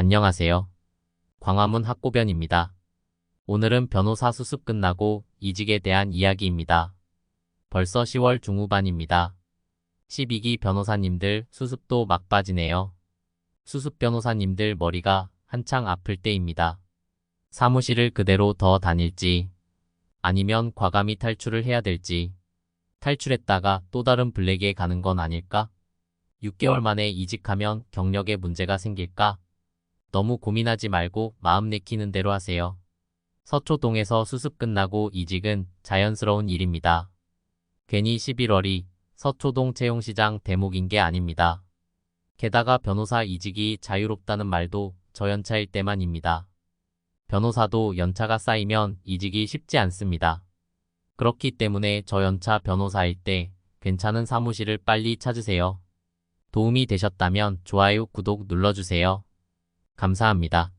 안녕하세요. 광화문 학고변입니다. 오늘은 변호사 수습 끝나고 이직에 대한 이야기입니다. 벌써 10월 중후반입니다. 12기 변호사님들 수습도 막빠지네요. 수습 변호사님들 머리가 한창 아플 때입니다. 사무실을 그대로 더 다닐지, 아니면 과감히 탈출을 해야 될지, 탈출했다가 또 다른 블랙에 가는 건 아닐까? 6개월 만에 이직하면 경력에 문제가 생길까? 너무 고민하지 말고 마음 내키는 대로 하세요. 서초동에서 수습 끝나고 이직은 자연스러운 일입니다. 괜히 11월이 서초동 채용시장 대목인 게 아닙니다. 게다가 변호사 이직이 자유롭다는 말도 저연차일 때만입니다. 변호사도 연차가 쌓이면 이직이 쉽지 않습니다. 그렇기 때문에 저연차 변호사일 때 괜찮은 사무실을 빨리 찾으세요. 도움이 되셨다면 좋아요, 구독 눌러주세요. 감사합니다.